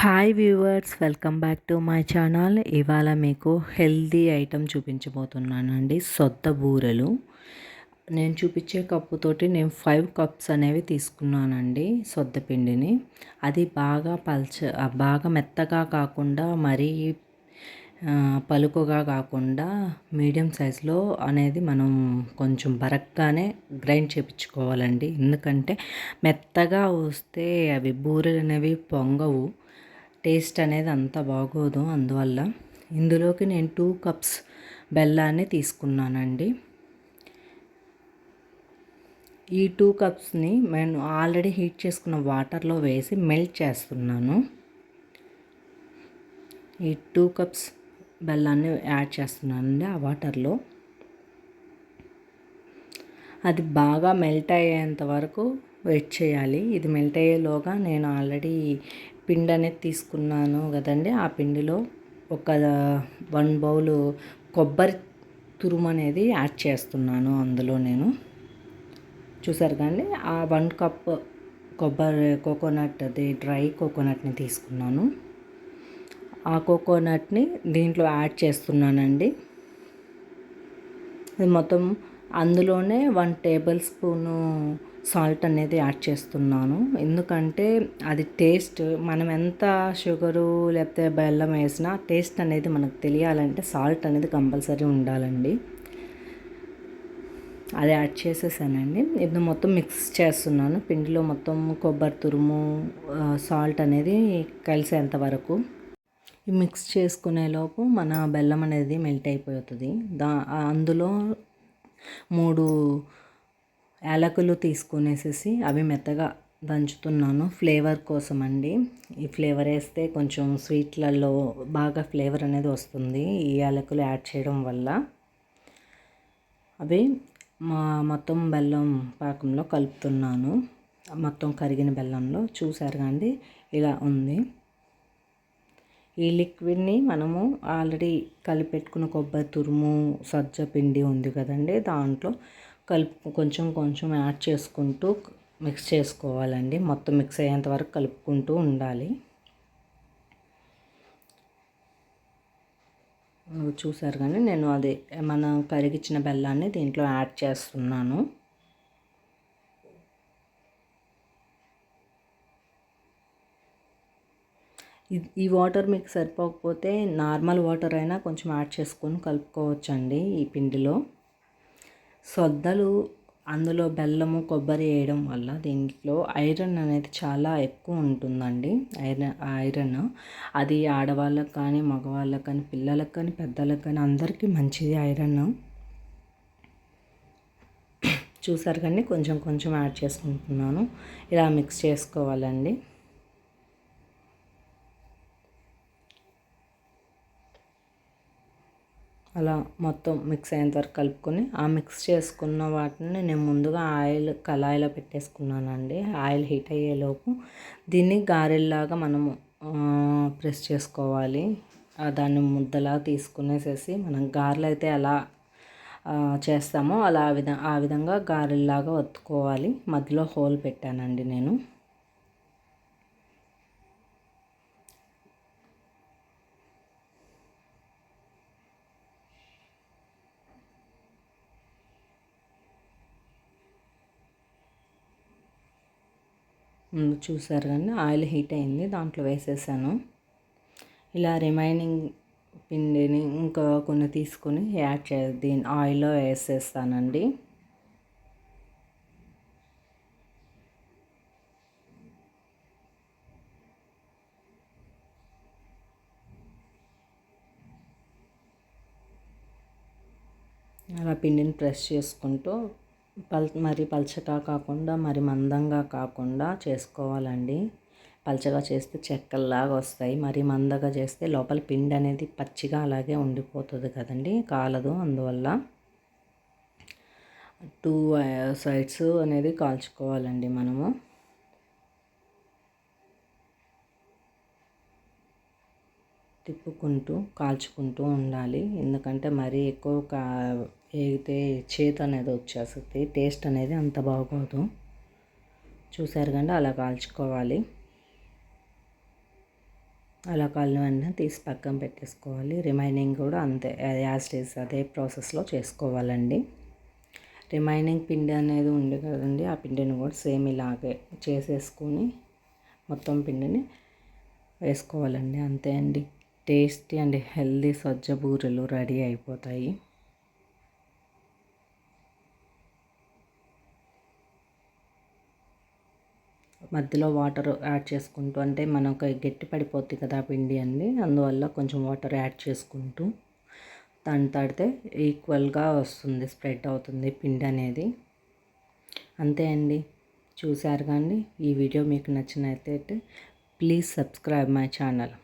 Hi viewers welcome back to my channel. ఇవాళ మీకు healthy item చూపించబోతున్నానండి సొద్ద బూరెలు. నేను చూపించే కప్పుతోటి నేను ఫైవ్ కప్స్ అనేవి తీసుకున్నానండి సొద్ద పిండిని. అది బాగా పల్చ బాగా మెత్తగా కాకుండా మరీ పలుకుగా కాకుండా మీడియం సైజులో అనేది మనం కొంచెం బరక్గానే గ్రైండ్ చేపించుకోవాలండి. ఎందుకంటే మెత్తగా వస్తే అవి బూరెలు అనేవి పొంగవు. టేస్ట్ అనేది అంత బాగోదు అందువల్ల ఇందులోకి నేను టూ కప్స్ బెల్లాన్ని తీసుకున్నానండి. ఈ టూ కప్స్ని నేను ఆల్రెడీ హీట్ చేసుకున్న వాటర్లో వేసి మెల్ట్ చేస్తున్నాను. ఈ టూ కప్స్ బెల్లాన్ని యాడ్ చేస్తున్నానండి ఆ వాటర్లో. అది బాగా మెల్ట్ అయ్యేంత వరకు వెయిట్ చేయాలి. ఇది మెల్ట్ అయ్యేలోగా నేను ఆల్రెడీ పిండి అనేది తీసుకున్నాను కదండి. ఆ పిండిలో ఒక వన్ బౌల్ కొబ్బరి తురుము అనేది యాడ్ చేస్తున్నాను అందులో నేను. చూసారు కానీ ఆ వన్ కప్ కొబ్బరి కోకోనట్ అది డ్రై కోకోనట్ని తీసుకున్నాను. ఆ కోకోనట్ని దీంట్లో యాడ్ చేస్తున్నానండి. ఇది మొత్తం అందులోనే వన్ టేబుల్ స్పూను సాల్ట్ అనేది యాడ్ చేస్తున్నాను. ఎందుకంటే అది టేస్ట్ మనం ఎంత షుగరు లేకపోతే బెల్లం వేసినా టేస్ట్ అనేది మనకు తెలియాలంటే సాల్ట్ అనేది కంపల్సరీ ఉండాలండి. అది యాడ్ చేసేసానండి. ఇప్పుడు మొత్తం మిక్స్ చేస్తున్నాను. పిండిలో మొత్తం కొబ్బరి తురుము సాల్ట్ అనేది కలిసేంత వరకు. మిక్స్ చేసుకునేలోపు మన బెల్లం అనేది మెల్ట్ అయిపోతుంది. దా అందులో మూడు యాలకులు తీసుకునేసేసి అవి మెత్తగా దంచుతున్నాను. ఫ్లేవర్ కోసం అండి ఈ ఫ్లేవర్ వేస్తే కొంచెం స్వీట్లలో బాగా ఫ్లేవర్ అనేది వస్తుంది ఈ యాలకులు యాడ్ చేయడం వల్ల. అవి మా మొత్తం బెల్లం పాకంలో కలుపుతున్నాను. మొత్తం కరిగిన బెల్లంలో చూసారు కానీ ఇలా ఉంది. ఈ లిక్విడ్ని మనము ఆల్రెడీ కలిపెట్టుకున్న కొబ్బరి తురుము సజ్జ పిండి ఉంది కదండి దాంట్లో కలుపు కొంచెం కొంచెం యాడ్ చేసుకుంటూ మిక్స్ చేసుకోవాలండి. మొత్తం మిక్స్ అయ్యేంత వరకు కలుపుకుంటూ ఉండాలి. చూసారు కానీ నేను అది మనం కరిగిచ్చిన బెల్లాన్ని దీంట్లో యాడ్ చేస్తున్నాను. ఈ వాటర్ మీకు సరిపోకపోతే నార్మల్ వాటర్ అయినా కొంచెం యాడ్ చేసుకొని కలుపుకోవచ్చండి ఈ పిండిలో. సొద్దలు అందులో బెల్లము కొబ్బరి వేయడం వల్ల దీంట్లో ఐరన్ అనేది చాలా ఎక్కువ ఉంటుందండి. ఐరన్ ఐరన్ అది ఆడవాళ్ళకి కానీ మగవాళ్ళకి కానీ పిల్లలకు కానీ పెద్దలకు కానీ అందరికీ మంచిది ఐరన్. చూసారు కానీ కొంచెం కొంచెం యాడ్ చేసుకుంటున్నాను. ఇలా మిక్స్ చేసుకోవాలండి. అలా మొత్తం మిక్స్ అయ్యేంత వరకు కలుపుకొని ఆ మిక్స్ చేసుకున్న వాటిని నేను ముందుగా ఆయిల్ కళాయిలో పెట్టేసుకున్నానండి. ఆయిల్ హీట్ అయ్యేలోపు దీన్ని గారెల్లాగా మనము ప్రెస్ చేసుకోవాలి. దాన్ని ముద్దలా తీసుకునేసేసి మనం గారెలు అయితే ఎలా చేస్తామో అలా విధ ఆ విధంగా గారెల్లాగా ఒత్తుకోవాలి. మధ్యలో హోల్ పెట్టానండి నేను. చూసారు కానీ ఆయిల్ హీట్ అయింది దాంట్లో వేసేసాను. ఇలా రిమైనింగ్ పిండిని ఇంకా కొన్ని తీసుకొని యాడ్ చే దీని ఆయిల్లో వేసేస్తానండి. అలా పిండిని ప్రెస్ చేసుకుంటూ పల్ మరి పల్చగా కాకుండా మరి మందంగా కాకుండా చేసుకోవాలండి. పల్చగా చేస్తే చెక్కల్లాగా వస్తాయి. మరి మందగా చేస్తే లోపల పిండి అనేది పచ్చిగా అలాగే ఉండిపోతుంది కదండి కాలదు అందువల్ల. టూ సైడ్స్ అనేది కాల్చుకోవాలండి మనము. తిప్పుకుంటూ కాల్చుకుంటూ ఉండాలి. ఎందుకంటే మరీ ఎక్కువ కా వేగితే చేతి అనేది వచ్చేస్తుంది టేస్ట్ అనేది అంత బాగోదు. చూసారు కండి అలా కాల్చుకోవాలి. అలా కాలిన వెంటనే తీసి పక్కన పెట్టేసుకోవాలి. రిమైనింగ్ కూడా అంతే యాజ్ అదే ప్రాసెస్లో చేసుకోవాలండి. రిమైనింగ్ పిండి అనేది ఉంది కదండి ఆ పిండిని కూడా సేమ్ ఇలాగే చేసేసుకొని మొత్తం పిండిని వేసుకోవాలండి అంతే అండి. టేస్టీ అండ్ హెల్దీ సజ్జ బూరెలు రెడీ అయిపోతాయి. మధ్యలో వాటర్ యాడ్ చేసుకుంటూ అంటే మనకు గట్టి పడిపోద్ది కదా పిండి అండి అందువల్ల కొంచెం వాటర్ యాడ్ చేసుకుంటూ దాన్ని తాడితే ఈక్వల్గా వస్తుంది స్ప్రెడ్ అవుతుంది పిండి అనేది. అంతే అండి. చూశారు కానీ ఈ వీడియో మీకు నచ్చినట్లయితే ప్లీజ్ సబ్స్క్రైబ్ మై ఛానల్.